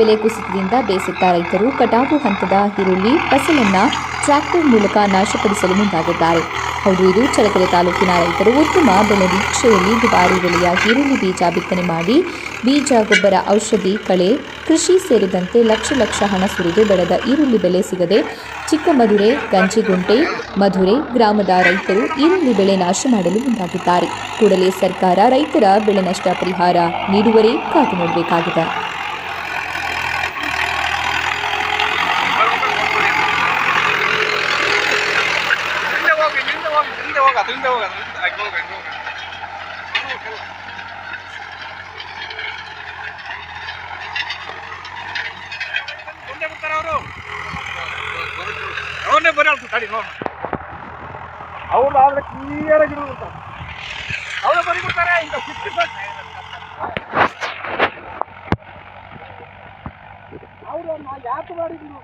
ಬೆಲೆ ಕುಸಿತದಿಂದ ಬೇಸತ್ತ ರೈತರು ಕಟಾವು ಹಂತದ ಈರುಳ್ಳಿ, ಫಸಲನ್ನ ಟ್ರ್ಯಾಕ್ಟರ್ ಮೂಲಕ ನಾಶಪಡಿಸಲು ಮುಂದಾಗಿದ್ದಾರೆ. ಹೌದು, ಇದು ಚಳಕೆರೆ ತಾಲೂಕಿನ ರೈತರು ಉತ್ತಮ ಬೆಲೆ ನಿರೀಕ್ಷೆಯಲ್ಲಿ ದುಬಾರಿ ಬೆಲೆಯ ಈರುಳ್ಳಿ ಬೀಜ ಬಿತ್ತನೆ ಮಾಡಿ, ಬೀಜ, ಗೊಬ್ಬರ, ಔಷಧಿ, ಕಳೆ, ಕೃಷಿ ಸೇರಿದಂತೆ ಲಕ್ಷ ಲಕ್ಷ ಹಣ ಸುರಿದು ಬೆಳೆದ ಈರುಳ್ಳಿ ಬೆಲೆ ಸಿಗದೆ ಚಿಕ್ಕಮಧುರೆ, ಗಂಜಿಗುಂಟೆ, ಮಧುರೆ ಗ್ರಾಮದ ರೈತರು ಈರುಳ್ಳಿ ಬೆಳೆ ನಾಶ ಮಾಡಲು ಮುಂದಾಗಿದ್ದಾರೆ. ಕೂಡಲೇ ಸರ್ಕಾರ ರೈತರ ಬೆಳೆ ನಷ್ಟ ಪರಿಹಾರ ನೀಡುವರೇ ಕಾದು ನೋಡಬೇಕಾಗಿದೆ ಹಿಂದೆ ಹೋಗಿ ಹಿಂದೆ ಹೋಗಿ ಹಿಂದೆ ಹೋಗ ಹಿಂದೆ ಹೋಗ ಹಿಂದೆ ಹೋಗ. ಹಿಂದೆ ಹೋಗ ಮುಂದೆ ಬಿಡ್ತಾರೆ ಅವರು. ಅವನ್ನೇ ಬರಲ್ಲ ತಡಿ ನೋಡ. ಅವ್ರು ಆದ್ರೆ ಕ್ಲಿಯರ್ ಆಗಿ ಬಿಡ್ತಾರೆ ಅವರೇ ಬರಿ ಬಿಡ್ತಾರೆ, ಇಂಥ ಫಿಫ್ಟಿ ಅವರು ಯಾಕೆ ಮಾಡಿದ್ರು?